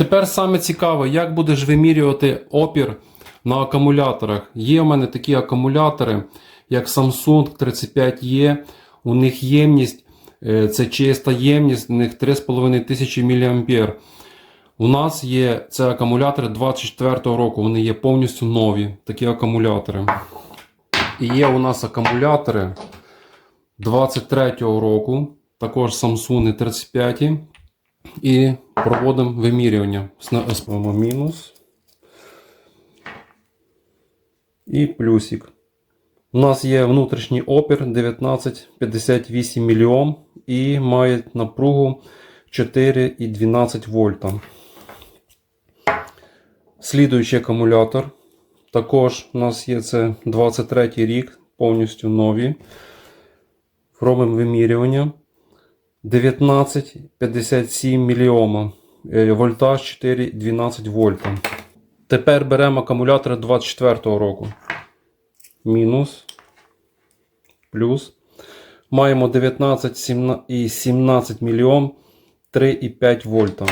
тепер саме цікаве, як будеш вимірювати опір на акумуляторах. Є у мене такі акумулятори, як Samsung 35E. У них ємність, е, це чиста ємність, у них 3500 мА. У нас є це акумулятори 24 року, вони є повністю нові, такі акумулятори. І є у нас акумулятори 23 року, також Samsung 35. І проводимо вимірювання. Ставимо мінус. І плюсик. У нас є внутрішній опір 1958 мільйом і має напругу 4,12 вольта. Слідуючий акумулятор. Також у нас є це 23 рік, повністю нові. Робимо вимірювання. 19,57 мільйома. Е, Вольтаж 4,12 вольта. Тепер беремо акумулятори 24 року. Мінус. Плюс. Маємо 19,17 мільйом 3,5 вольта.